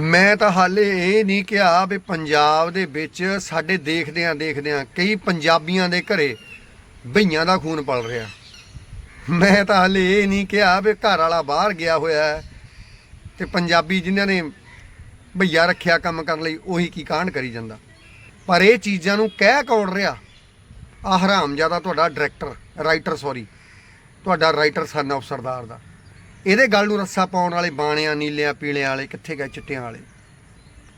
ਮੈਂ ਤਾਂ ਹਾਲੇ ਇਹ ਨਹੀਂ ਕਿਹਾ ਵੀ ਪੰਜਾਬ ਦੇ ਵਿੱਚ ਸਾਡੇ ਦੇਖਦਿਆਂ ਦੇਖਦਿਆਂ ਕਈ ਪੰਜਾਬੀਆਂ ਦੇ ਘਰੇ ਭਈਆਂ ਦਾ ਖੂਨ ਪਲ ਰਿਹਾ। ਮੈਂ ਤਾਂ ਹਾਲੇ ਇਹ ਨਹੀਂ ਕਿਹਾ ਵੀ ਘਰ ਵਾਲਾ ਬਾਹਰ ਗਿਆ ਹੋਇਆ ਹੈ ਤੇ ਪੰਜਾਬੀ ਜਿਨ੍ਹਾਂ ਨੇ ਭਈਆ ਰੱਖਿਆ ਕੰਮ ਕਰਨ ਲਈ ਉਹੀ ਕੀ ਕਾਂਡ ਕਰੀ ਜਾਂਦਾ। ਪਰ ਇਹ ਚੀਜ਼ਾਂ ਨੂੰ ਕਹਿ ਕੌਣ ਰਿਹਾ। ਆ ਹਰਾਮਜ਼ਾਦਾ ਤੁਹਾਡਾ ਡਾਇਰੈਕਟਰ ਰਾਈਟਰ ਸੌਰੀ ਤੁਹਾਡਾ ਰਾਈਟਰ ਸਨ ਆਫ ਸਰਦਾਰ ਦਾ। ਇਹਦੇ ਗੱਲ ਨੂੰ ਰੱਸਾ ਪਾਉਣ ਵਾਲੇ ਬਾਣਿਆਂ, ਨੀਲਿਆਂ, ਪੀਲਿਆਂ ਵਾਲੇ, ਕਿੱਥੇ ਗਏ ਚਿੱਟਿਆਂ ਵਾਲੇ?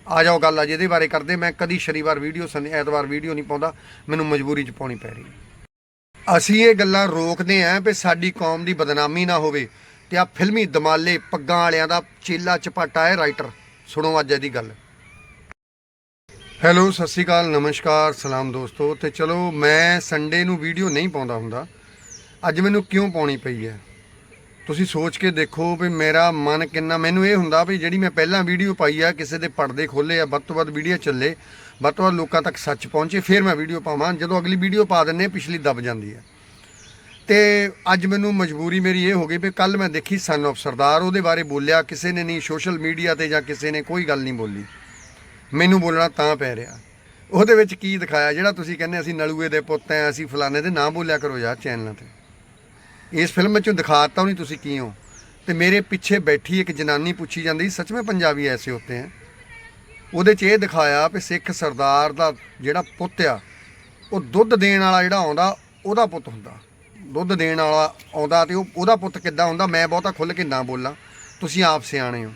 ਆ ਜਾਓ ਗੱਲ ਆ, ਜਿਹਦੇ ਬਾਰੇ ਕਰਦੇ, ਮੈਂ ਕਦੀ ਸ਼ਨੀਵਾਰ ਵੀਡੀਓ, ਸਨ, ਐਤਵਾਰ ਵੀਡੀਓ ਨਹੀਂ ਪਾਉਂਦਾ, ਮੈਨੂੰ ਮਜਬੂਰੀ 'ਚ ਪਾਉਣੀ ਪੈ ਰਹੀ ਅਸੀਂ ਇਹ ਗੱਲਾਂ ਰੋਕਦੇ ਆਂ ਵੀ ਸਾਡੀ ਕੌਮ ਦੀ ਬਦਨਾਮੀ ਨਾ ਹੋਵੇ ਤੇ ਆ ਫਿਲਮੀ ਦਮਾਲੇ ਪੱਗਾਂ ਵਾਲਿਆਂ ਦਾ ਚੇਲਾ ਚਪਾਟਾ ਹੈ ਰਾਈਟਰ। ਸੁਣੋ ਅੱਜ ਇਹਦੀ ਗੱਲ। ਹੈਲੋ, ਸਤਿ ਸ਼੍ਰੀ ਅਕਾਲ, ਨਮਸਕਾਰ, ਸਲਾਮ ਦੋਸਤੋ। ਤੇ ਚਲੋ, ਮੈਂ ਸੰਡੇ ਨੂੰ ਵੀਡੀਓ ਨਹੀਂ ਪਾਉਂਦਾ ਹੁੰਦਾ। ਅੱਜ ਮੈਨੂੰ ਕਿਉਂ ਪਾਉਣੀ ਪਈ ਹੈ? ਤੁਸੀਂ ਸੋਚ ਕੇ ਦੇਖੋ ਵੀ ਮੇਰਾ ਮਨ ਕਿੰਨਾ, ਮੈਨੂੰ ਇਹ ਹੁੰਦਾ ਵੀ ਜਿਹੜੀ ਮੈਂ ਪਹਿਲਾਂ ਵੀਡੀਓ ਪਾਈ ਆ, ਕਿਸੇ ਦੇ ਪਰਦੇ ਖੋਲੇ ਆ, ਵੱਧ ਤੋਂ ਵੱਧ ਵੀਡੀਓ ਚੱਲੇ, ਵੱਧ ਤੋਂ ਵੱਧ ਲੋਕਾਂ ਤੱਕ ਸੱਚ ਪਹੁੰਚੇ, ਫਿਰ ਮੈਂ ਵੀਡੀਓ ਪਾਵਾਂ। ਜਦੋਂ ਅਗਲੀ ਵੀਡੀਓ ਪਾ ਦਿੰਨੇ ਪਿਛਲੀ ਦੱਬ ਜਾਂਦੀ ਹੈ ਤੇ ਅੱਜ ਮੈਨੂੰ ਮਜਬੂਰੀ ਮੇਰੀ ਇਹ ਹੋ ਗਈ ਵੀ ਕੱਲ ਮੈਂ ਦੇਖੀ ਸਨ ਆਫ ਸਰਦਾਰ ਉਹਦੇ ਬਾਰੇ ਬੋਲਿਆ, ਕਿਸੇ ਨੇ ਨਹੀਂ ਸੋਸ਼ਲ ਮੀਡੀਆ ਤੇ ਜਾਂ ਕਿਸੇ ਨੇ ਕੋਈ ਗੱਲ ਨਹੀਂ ਬੋਲੀ। ਮੈਨੂੰ ਬੋਲਣਾ ਤਾਂ ਪੈ ਰਿਹਾ। ਉਹਦੇ ਵਿੱਚ ਕੀ ਦਿਖਾਇਆ, ਜਿਹੜਾ ਤੁਸੀਂ ਕਹਿੰਦੇ ਅਸੀਂ ਨਲੂਏ ਦੇ ਪੁੱਤ ਐ, ਅਸੀਂ ਫਲਾਣੇ ਦੇ ਨਾਂ ਬੋਲਿਆ ਕਰੋ ਯਾਰ ਚੈਨਲਾਂ ਤੇ। ਇਸ ਫਿਲਮ ਵਿੱਚੋਂ ਦਿਖਾਤਾ ਨਹੀਂ ਤੁਸੀਂ ਕੀ ਹੋ। ਤੇ ਮੇਰੇ ਪਿੱਛੇ ਬੈਠੀ ਇੱਕ ਜਨਾਨੀ ਪੁੱਛੀ ਜਾਂਦੀ, ਸੱਚ ਵਿੱਚ ਪੰਜਾਬੀ ਐਸੇ ਹੁੰਦੇ ਹੈ ਉਹਦੇ 'ਚ ਇਹ ਦਿਖਾਇਆ ਵੀ ਸਿੱਖ ਸਰਦਾਰ ਦਾ ਜਿਹੜਾ ਪੁੱਤ ਆ, ਉਹ ਦੁੱਧ ਦੇਣ ਵਾਲਾ ਜਿਹੜਾ ਆਉਂਦਾ, ਉਹਦਾ ਪੁੱਤ ਹੁੰਦਾ। ਦੁੱਧ ਦੇਣ ਵਾਲਾ ਆਉਂਦਾ ਤੇ ਉਹ, ਉਹਦਾ ਪੁੱਤ ਕਿੱਦਾਂ ਹੁੰਦਾ, ਮੈਂ ਬਹੁਤਾ ਖੁੱਲ ਕੇ ਨਾ ਬੋਲਾਂ। ਤੁਸੀਂ ਆਪ ਸਿਆਣੇ ਹੋ।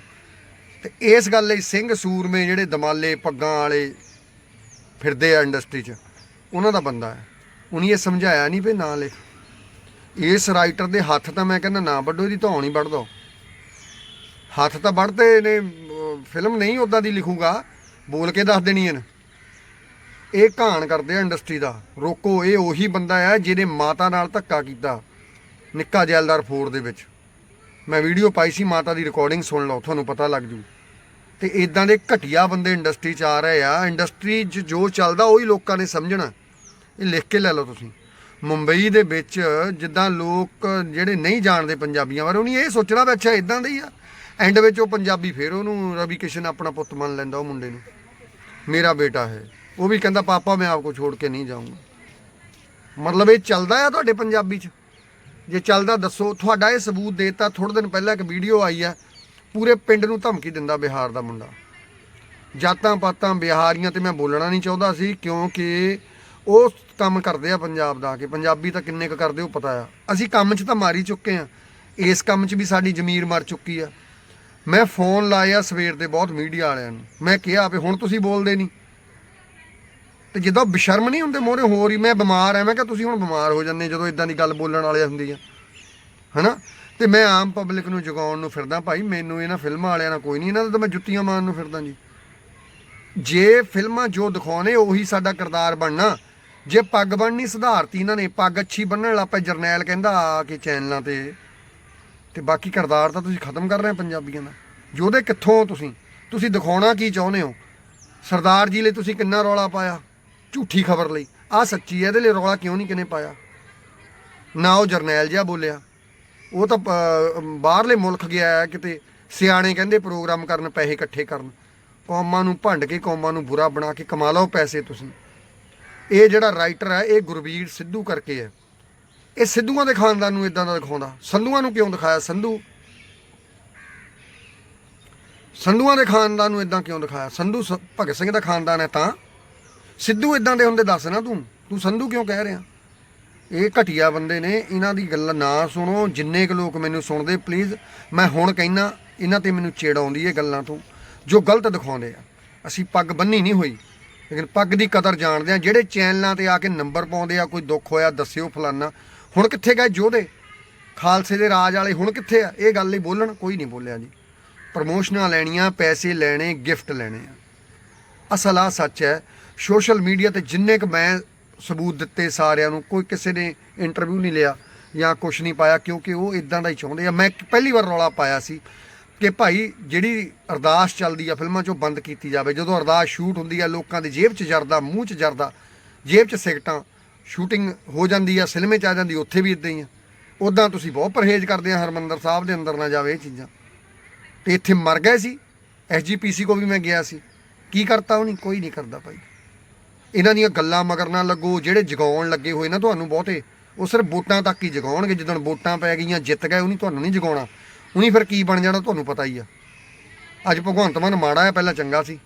ਤੇ ਇਸ ਗੱਲ ਲਈ ਸਿੰਘ ਸੂਰਮੇ ਜਿਹੜੇ ਦਮਾਲੇ ਪੱਗਾਂ ਵਾਲੇ ਫਿਰਦੇ ਆ ਇੰਡਸਟਰੀ 'ਚ, ਉਹਨਾਂ ਦਾ ਬੰਦਾ ਹੈ। ਉਹਨੇ ਇਹ ਸਮਝਾਇਆ ਨਹੀਂ ਵੀ ਨਾ ਲਿਖ। ਇਸ ਰਾਈਟਰ ਦੇ ਹੱਥ ਤਾਂ ਮੈਂ ਕਹਿੰਦਾ ਨਾ ਵੱਡੋ ਇਹਦੀ ਧੌਣ ਹੀ ਵੱਢ ਦੋ। ਹੱਥ ਤਾਂ ਵੱਢਦੇ ਨੇ, ਫਿਲਮ ਨਹੀਂ ਉਦਾਂ ਦੀ ਲਿਖੂਗਾ, ਬੋਲ ਕੇ ਦੱਸ ਦੇਣੀ ਇਹਨ। ਇਹ ਘਾਣ ਕਰਦੇ ਆ ਇੰਡਸਟਰੀ ਦਾ। ਰੋਕੋ, ਇਹ ਉਹੀ ਬੰਦਾ ਆ ਜਿਹਨੇ ਮਾਤਾ ਨਾਲ ਧੱਕਾ ਕੀਤਾ, ਨਿੱਕਾ ਜੈਲਦਾਰ ਫੋਰ ਦੇ ਵਿੱਚ। ਮੈਂ ਵੀਡੀਓ ਪਾਈ ਸੀ, ਮਾਤਾ ਦੀ ਰਿਕਾਰਡਿੰਗ ਸੁਣ ਲਓ, ਤੁਹਾਨੂੰ ਪਤਾ ਲੱਗ ਜੂ। ਤੇ ਇਦਾਂ ਦੇ ਘਟੀਆ ਬੰਦੇ ਇੰਡਸਟਰੀ 'ਚ ਆ ਰਹੇ ਆ। ਇੰਡਸਟਰੀ 'ਚ ਜੋ ਚੱਲਦਾ, ਉਹੀ ਲੋਕਾਂ ਨੇ ਸਮਝਣਾ। ਇਹ ਲਿਖ ਕੇ ਲੈ ਲਓ ਤੁਸੀਂ। ਮੁੰਬਈ ਦੇ ਵਿੱਚ ਜਿੱਦਾਂ ਲੋਕ ਜਿਹੜੇ ਨਹੀਂ ਜਾਣਦੇ ਪੰਜਾਬੀਆਂ ਬਾਰੇ, ਉਹਨੇ ਇਹ ਸੋਚਣਾ ਵੀ ਅੱਛਾ ਇਦਾਂ ਦਾ ਹੀ ਆ। ਐਂਡ ਵਿੱਚ ਉਹ ਪੰਜਾਬੀ ਫੇਰ ਉਹਨੂੰ ਰਵੀ ਕਿਸ਼ਨ ਆਪਣਾ ਪੁੱਤ ਮੰਨ ਲੈਂਦਾ ਉਹ ਮੁੰਡੇ ਨੂੰ। ਮੇਰਾ ਬੇਟਾ ਹੈ। ਉਹ ਵੀ ਕਹਿੰਦਾ, ਪਾਪਾ, ਮੈਂ ਆਪ ਆਪਕੋ ਛੋੜ ਕੇ ਨਹੀਂ ਜਾਊਂਗਾ। ਮਤਲਬ ਇਹ ਚੱਲਦਾ ਆ ਤੁਹਾਡੇ ਪੰਜਾਬੀ 'ਚ? ਜੇ ਚੱਲਦਾ, ਦੱਸੋ। ਤੁਹਾਡਾ ਇਹ ਸਬੂਤ ਦੇਤਾ ਥੋੜੇ ਦਿਨ ਪਹਿਲਾਂ ਇੱਕ ਵੀਡੀਓ ਆਈ ਆ। ਪੂਰੇ ਪਿੰਡ ਨੂੰ ਧਮਕੀ ਦਿੰਦਾ ਬਿਹਾਰ ਦਾ ਮੁੰਡਾ। ਜਾਤਾਂ ਪਾਤਾਂ ਬਿਹਾਰੀਆਂ ਤੇ ਮੈਂ ਬੋਲਣਾ ਨਹੀਂ ਚਾਹੁੰਦਾ ਸੀ, ਕਿਉਂਕਿ ਉਹ ਕੰਮ ਕਰਦੇ ਆ ਪੰਜਾਬ ਦਾ ਕਿ, ਪੰਜਾਬੀ ਤਾਂ ਕਿੰਨੇ ਕੁ ਕਰਦੇ ਉਹ ਪਤਾ ਆ। ਅਸੀਂ ਕੰਮ 'ਚ ਤਾਂ ਮਾਰੀ ਚੁੱਕੇ ਆ। ਇਸ ਕੰਮ 'ਚ ਵੀ ਸਾਡੀ ਜ਼ਮੀਰ ਮਰ ਚੁੱਕੀ ਆ। ਮੈਂ ਫੋਨ ਲਾਇਆ ਸਵੇਰ ਦੇ ਬਹੁਤ ਮੀਡੀਆ ਵਾਲਿਆਂ ਨੂੰ। ਮੈਂ ਕਿਹਾ ਵੀ ਹੁਣ ਤੁਸੀਂ ਬੋਲਦੇ ਨਹੀਂ। ਤੇ ਜਦੋਂ ਬਸ਼ਰਮ ਨਹੀਂ ਹੁੰਦੇ ਮੋਰੇ ਹੋਰ ਹੀ ਮੈਂ ਬਿਮਾਰ ਐ ਮੈਂ ਕਿਹਾ ਤੁਸੀਂ ਹੁਣ ਬਿਮਾਰ ਹੋ ਜਾਂਦੇ ਜਦੋਂ ਇਦਾਂ ਦੀ ਗੱਲ ਬੋਲਣ ਵਾਲੇ ਹੁੰਦੀ ਆ। ਹਨਾ? ਤੇ ਮੈਂ ਆਮ ਪਬਲਿਕ ਨੂੰ ਜਗਾਉਣ ਨੂੰ ਫਿਰਦਾ, ਭਾਈ ਮੈਨੂੰ ਇਹਨਾਂ ਫਿਲਮਾਂ ਵਾਲਿਆਂ ਨਾਲ ਕੋਈ ਨਹੀਂ, ਇਹਨਾਂ ਦਾ ਤਾਂ ਮੈਂ ਜੁੱਤੀਆਂ ਮਾਰਨ ਨੂੰ ਫਿਰਦਾ ਜੀ। ਜੇ ਫਿਲਮਾਂ ਜੋ ਦਿਖਾਉਣੇ, ਉਹੀ ਸਾਡਾ ਕਿਰਦਾਰ ਬਣਨਾ। ਜੇ ਪੱਗ ਬੰਨਣੀ ਸੁਧਾਰਤੀ ਇਹਨਾਂ ਨੇ, ਪੱਗ ਅੱਛੀ ਬੰਨਣ ਲੱਪੇ ਜਰਨੈਲ ਕਹਿੰਦਾ ਆ ਕੇ ਚੈਨਲਾਂ ਤੇ। ਤੇ ਬਾਕੀ ਕਿਰਦਾਰ ਤਾਂ ਤੁਸੀਂ ਖਤਮ ਕਰ ਰਹੇ ਪੰਜਾਬੀਆਂ ਦਾ। ਜੋਦੇ ਕਿੱਥੋਂ ਤੁਸੀਂ? ਤੁਸੀਂ ਦਿਖਾਉਣਾ ਕੀ ਚਾਹੁੰਦੇ ਹੋ? ਸਰਦਾਰ ਜੀ ਲਈ ਤੁਸੀਂ ਕਿੰਨਾ ਰੌਲਾ ਪਾਇਆ? ਝੂਠੀ ਖਬਰ ਲਈ। ਆ ਸੱਚੀ ਹੈ, ਇਹਦੇ ਲਈ ਰੌਲਾ ਕਿਉਂ ਨਹੀਂ ਕਿਨੇ ਪਾਇਆ? ਨਾ ਉਹ ਜਰਨੈਲ ਜਿਹਾ ਬੋਲਿਆ। ਉਹ ਤਾਂ ਬਾਹਰਲੇ ਮੁਲਕ ਗਿਆ ਹੈ, ਕਿਤੇ ਸਿਆਣੇ ਕਹਿੰਦੇ ਪ੍ਰੋਗਰਾਮ ਕਰਨ, ਪੈਸੇ ਇਕੱਠੇ ਕਰਨ। ਕੌਮਾਂ ਨੂੰ ਭੰਡ ਕੇ, ਕੌਮਾਂ ਨੂੰ ਬੁਰਾ ਬਣਾ ਕੇ ਕਮਾ ਲਓ ਪੈਸੇ ਤੁਸੀਂ। ਇਹ ਜਿਹੜਾ ਰਾਈਟਰ ਹੈ ਇਹ ਗੁਰਬੀਰ ਸਿੱਧੂ ਕਰਕੇ ਹੈ। ਇਹ ਸਿੱਧੂਆਂ ਦੇ ਖਾਨਦਾਨ ਨੂੰ ਇਦਾਂ ਦਾ ਦਿਖਾਉਂਦਾ। ਸੰਧੂਆਂ ਨੂੰ ਕਿਉਂ ਦਿਖਾਇਆ ਸੰਧੂ? ਸੰਧੂਆਂ ਦੇ ਖਾਨਦਾਨ ਨੂੰ ਇਦਾਂ ਕਿਉਂ ਦਿਖਾਇਆ? ਸੰਧੂ ਸ- ਭਗਤ ਸਿੰਘ ਦਾ ਖਾਨਦਾਨ ਹੈ ਤਾਂ। ਸਿੱਧੂ ਇਦਾਂ ਦੇ ਹੁੰਦੇ ਦੱਸ ਨਾ ਤੂੰ। ਤੂੰ ਸੰਧੂ ਕਿਉਂ ਕਹਿ ਰਿਹਾ? ਇਹ ਘਟੀਆ ਬੰਦੇ ਨੇ, ਇਹਨਾਂ ਦੀ ਗੱਲ ਨਾ ਸੁਣੋ। ਜਿੰਨੇ ਕੁ ਲੋਕ ਮੈਨੂੰ ਸੁਣਦੇ ਪਲੀਜ਼ ਮੈਂ ਹੁਣ ਕਹਿਣਾ ਇਹਨਾਂ ਤੇ ਮੈਨੂੰ ਚਿੜ ਆਉਂਦੀ ਇਹ ਗੱਲਾਂ ਤੋਂ, ਜੋ ਗਲਤ ਦਿਖਾਉਂਦੇ ਆ। ਅਸੀਂ ਪੱਗ ਬੰਨੀ ਨਹੀਂ ਹੋਈ। ਲੇਕਿਨ ਪੱਗ ਦੀ ਕਦਰ ਜਾਣਦੇ ਆ, ਜਿਹੜੇ ਚੈਨਲਾਂ ਤੇ ਆ ਕੇ ਨੰਬਰ ਪਾਉਂਦੇ ਆ, ਕੋਈ ਦੁੱਖ ਹੋਇਆ ਦੱਸਿਓ ਫਲਾਨਾ। ਹੁਣ ਕਿੱਥੇ ਗਏ ਯੋਧੇ ਖਾਲਸੇ ਦੇ ਰਾਜ ਵਾਲੇ ਹੁਣ ਕਿੱਥੇ ਆ? ਇਹ ਗੱਲ ਲਈ ਬੋਲਣ, ਕੋਈ ਨਹੀਂ ਬੋਲਿਆ ਜੀ। ਪ੍ਰਮੋਸ਼ਨਾਂ ਲੈਣੀਆਂ, ਪੈਸੇ ਲੈਣੇ, ਗਿਫਟ ਲੈਣੇ ਆ। ਅਸਲ ਆ, ਸੱਚ ਹੈ, ਸੋਸ਼ਲ ਮੀਡੀਆ ਤੇ ਜਿੰਨੇ ਕੁ ਮੈਂ ਸਬੂਤ ਦਿੱਤੇ ਸਾਰਿਆਂ ਨੂੰ, ਕੋਈ ਕਿਸੇ ਨੇ ਇੰਟਰਵਿਊ ਨਹੀਂ ਲਿਆ ਜਾਂ ਕੁਝ ਨਹੀਂ ਪਾਇਆ, ਕਿਉਂਕਿ ਉਹ ਇਦਾਂ ਦਾ ਹੀ ਚਾਹੁੰਦੇ ਆ। ਮੈਂ ਪਹਿਲੀ ਵਾਰ ਰੌਲਾ ਪਾਇਆ ਸੀ। ਕਿ ਭਾਈ ਜਿਹੜੀ ਅਰਦਾਸ ਚੱਲਦੀ ਆ ਫਿਲਮਾਂ 'ਚੋਂ ਬੰਦ ਕੀਤੀ ਜਾਵੇ, ਜਦੋਂ ਅਰਦਾਸ ਸ਼ੂਟ ਹੁੰਦੀ ਆ, ਲੋਕਾਂ ਦੀ ਜੇਬ 'ਚ ਜਰਦਾ, ਮੂੰਹ 'ਚ ਜਰਦਾ, ਜੇਬ 'ਚ ਸਿਗਟਾਂ ਸ਼ੂਟਿੰਗ ਹੋ ਜਾਂਦੀ ਆ, ਸਿਨੇਮੇ 'ਚ ਆ ਜਾਂਦੀ, ਉੱਥੇ ਵੀ ਇਦਾਂ ਹੀ ਆ। ਉਦਾਂ ਤੁਸੀਂ ਬਹੁਤ ਪਰਹੇਜ਼ ਕਰਦੇ ਆ ਹਰਮੰਦਰ ਸਾਹਿਬ ਦੇ ਅੰਦਰ ਨਾ ਜਾਵੇ ਇਹ ਚੀਜ਼ਾਂ। ਤੇ ਇੱਥੇ ਮਰ ਗਏ ਸੀ ਐਸਜੀਪੀਸੀ ਕੋ ਵੀ ਮੈਂ ਗਿਆ ਸੀ। ਕੀ ਕਰਤਾ ਉਹ ਨਹੀਂ ਕੋਈ ਨਹੀਂ ਕਰਦਾ ਭਾਈ। ਇਹਨਾਂ ਦੀਆਂ ਗੱਲਾਂ ਮਗਰ ਨਾ ਲੱਗੋ, ਜਿਹੜੇ ਜਗਾਉਣ ਲੱਗੇ ਹੋਏ ਨਾ ਤੁਹਾਨੂੰ ਬਹੁਤੇ, ਉਹ ਸਿਰਫ ਵੋਟਾਂ ਤੱਕ ਹੀ ਜਗਾਉਣਗੇ। ਜਦੋਂ ਵੋਟਾਂ ਪੈ ਗਈਆਂ, ਜਿੱਤ ਗਏ, ਉਹਨੀ ਤੁਹਾਨੂੰ ਨਹੀਂ ਜਗਾਉਣਾ। ਉਹਨੀ ਫਿਰ ਕੀ ਬਣ ਜਾਣਾ ਤੁਹਾਨੂੰ ਪਤਾ ਹੀ ਆ। ਅੱਜ ਭਗਵੰਤ ਮਾਨ ਮਾੜਾ ਹੈ ਪਹਿਲਾਂ ਚੰਗਾ ਸੀ।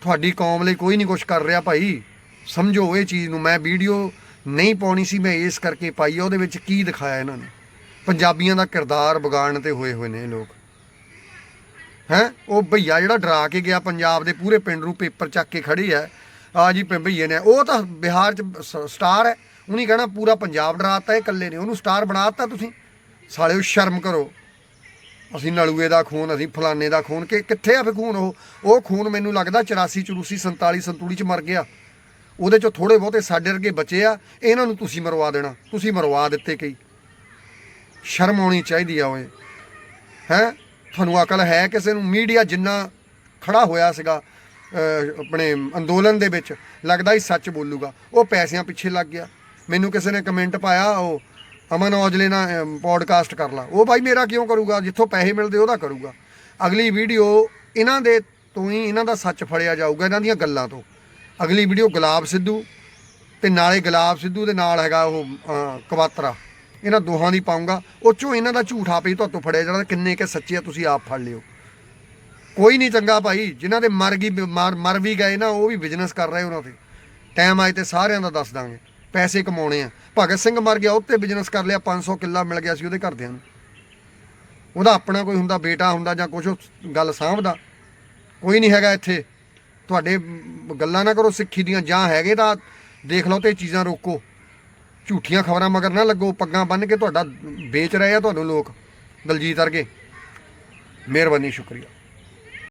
ਤੁਹਾਡੀ ਕੌਮ ਲਈ ਕੋਈ ਨਹੀਂ ਕੁਝ ਕਰ ਰਿਹਾ ਭਾਈ। ਸਮਝੋ ਇਹ ਚੀਜ਼ ਨੂੰ, ਮੈਂ ਵੀਡੀਓ ਨਹੀਂ ਪਾਉਣੀ ਸੀ, ਮੈਂ ਇਸ ਕਰਕੇ ਪਾਈ ਆ, ਉਹਦੇ ਵਿੱਚ ਕੀ ਦਿਖਾਇਆ ਇਹਨਾਂ ਨੇ? ਪੰਜਾਬੀਆਂ ਦਾ ਕਿਰਦਾਰ ਵਿਗਾੜਨ ਤੇ ਹੋਏ ਹੋਏ ਨੇ ਲੋਕ। ਹੈ? ਉਹ ਭਈਆ ਜਿਹੜਾ ਡਰਾ ਕੇ ਗਿਆ, ਪੰਜਾਬ ਦੇ ਪੂਰੇ ਪਿੰਡ ਨੂੰ ਪੇਪਰ ਚੱਕ ਕੇ ਖੜੀ ਹੈ ਆ ਜੀ ਪ- ਭਈਏ ਨੇ, ਉਹ ਤਾਂ ਬਿਹਾਰ ਚ ਸ- ਸਟਾਰ ਹੈ। ਉਹਨੇ ਕਹਿਣਾ, ਪੂਰਾ ਪੰਜਾਬ ਡਰਾਤਾ ਇਹ ਇਕੱਲੇ ਨੇ, ਉਹਨੂੰ ਸਟਾਰ ਬਣਾਤਾ ਤੁਸੀਂ। ਸਾਲਿਓ ਸ਼ਰਮ ਕਰੋ। ਅਸੀਂ ਨਲੂਏ ਦਾ ਖੂਨ, ਅਸੀਂ ਫਲਾਣੇ ਦਾ ਖੂਨ, ਕਿ ਕਿੱਥੇ ਆ ਫੇ ਖੂਨ ਉਹ? ਉਹ ਖੂਨ ਮੈਨੂੰ ਲੱਗਦਾ 84 ਚੁਰੂਸੀ 47 ਸੰਤੂੜੀ ਚ ਮਰ ਗਿਆ। ਉਹਦੇ ਚੋਂ ਥੋੜੇ ਬਹੁਤੇ ਸਾਡੇ ਵਰਗੇ ਬਚੇ ਆ, ਇਹਨਾਂ ਨੂੰ ਤੁਸੀਂ ਮਰਵਾ ਦੇਣਾ। ਤੁਸੀਂ ਮਰਵਾ ਦਿੱਤੇ ਕਈ। ਸ਼ਰਮ ਆਉਣੀ ਚਾਹੀਦੀ ਆ ਓਏ। ਹੈ? ਤੁਹਾਨੂੰ ਅਕਲ ਹੈ ਕਿਸੇ ਨੂੰ? ਮੀਡੀਆ ਜਿੰਨਾ ਖੜਾ ਹੋਇਆ ਸੀਗਾ ਆਪਣੇ ਅੰਦੋਲਨ ਦੇ ਵਿੱਚ, ਲੱਗਦਾ ਹੀ ਸੱਚ ਬੋਲੂਗਾ। ਉਹ ਪੈਸਿਆਂ ਪਿੱਛੇ ਲੱਗ ਗਿਆ। ਮੈਨੂੰ ਕਿਸੇ ਨੇ ਕਮੈਂਟ ਪਾਇਆ, ਉਹ ਅਮਨ ਔਜਲੇ ਨਾਲ ਪੋਡਕਾਸਟ ਕਰ ਲਾ। ਉਹ ਭਾਈ ਮੇਰਾ ਕਿਉਂ ਕਰੂਗਾ? ਜਿੱਥੋਂ ਪੈਸੇ ਮਿਲਦੇ ਉਹਦਾ ਕਰੂਗਾ। ਅਗਲੀ ਵੀਡੀਓ ਇਹਨਾਂ ਦੇ ਤੋਂ ਹੀ ਇਹਨਾਂ ਦਾ ਸੱਚ ਫੜਿਆ ਜਾਊਗਾ ਇਹਨਾਂ ਦੀਆਂ ਗੱਲਾਂ ਤੋਂ। ਅਗਲੀ ਵੀਡੀਓ ਗੁਲਾਬ ਸਿੱਧੂ ਤੇ ਨਾਲੇ ਗੁਲਾਬ ਸਿੱਧੂ ਦੇ ਨਾਲ ਹੈਗਾ ਉਹ ਕਵਾਤਰਾ। ਇਹਨਾਂ ਦੋਹਾਂ ਦੀ ਪਾਉਂਗਾ। ਉਹ ਚੋਂ ਇਹਨਾਂ ਦਾ ਝੂਠ ਆਪੇ ਹੀ ਤੁਹਾਤੋਂ ਫੜਿਆ ਜਾਣਾ, ਕਿੰਨੇ ਕੇ ਸੱਚੇ ਆ ਤੁਸੀਂ ਆਪ ਫੜ ਲਿਓ। ਕੋਈ ਨਹੀਂ ਚੰਗਾ ਭਾਈ। ਜਿਨ੍ਹਾਂ ਦੇ ਮਰ ਗਈ, ਮਰ ਮਰ ਵੀ ਗਏ ਨਾ, ਉਹ ਵੀ ਬਿਜ਼ਨਸ ਕਰ ਰਹੇ ਉਹਨਾਂ ਤੇ। ਟਾਈਮ ਆਏ ਤੇ ਸਾਰਿਆਂ ਦਾ ਦੱਸ ਦਾਂਗੇ। ਪੈਸੇ ਕਮਾਉਣੇ ਆ। ਭਗਤ ਸਿੰਘ ਮਰ ਗਿਆ ਉੱਤੇ ਬਿਜ਼ਨਸ ਕਰ ਲਿਆ 500 ਕਿੱਲਾ ਮਿਲ ਗਿਆ ਸੀ ਉਹਦੇ ਘਰਦਿਆਂ ਨੂੰ। ਉਹਦਾ ਆਪਣਾ ਕੋਈ ਹੁੰਦਾ ਬੇਟਾ ਹੁੰਦਾ ਜਾਂ ਕੁਝ ਗੱਲ ਸਾਂਭਦਾ। ਕੋਈ ਨਹੀਂ ਹੈਗਾ ਇੱਥੇ। ਤੁਹਾਡੇ ਗੱਲਾਂ ਨਾ ਕਰੋ ਸਿੱਖੀ ਦੀਆਂ, ਜਾਂ ਹੈਗੇ ਤਾਂ ਦੇਖ ਲਓ ਤੇ ਇਹ ਚੀਜ਼ਾਂ ਰੋਕੋ। ਝੂਠੀਆਂ ਖਬਰਾਂ ਮਗਰ ਨਾ ਲੱਗੋ, ਪੱਗਾਂ ਬੰਨ ਕੇ ਤੁਹਾਡਾ ਵੇਚ ਰਹੇ ਆ ਤੁਹਾਨੂੰ ਲੋਕ, ਦਲਜੀਤ ਵਰਗੇ। ਮਿਹਰਬਾਨੀ, ਸ਼ੁਕਰੀਆ।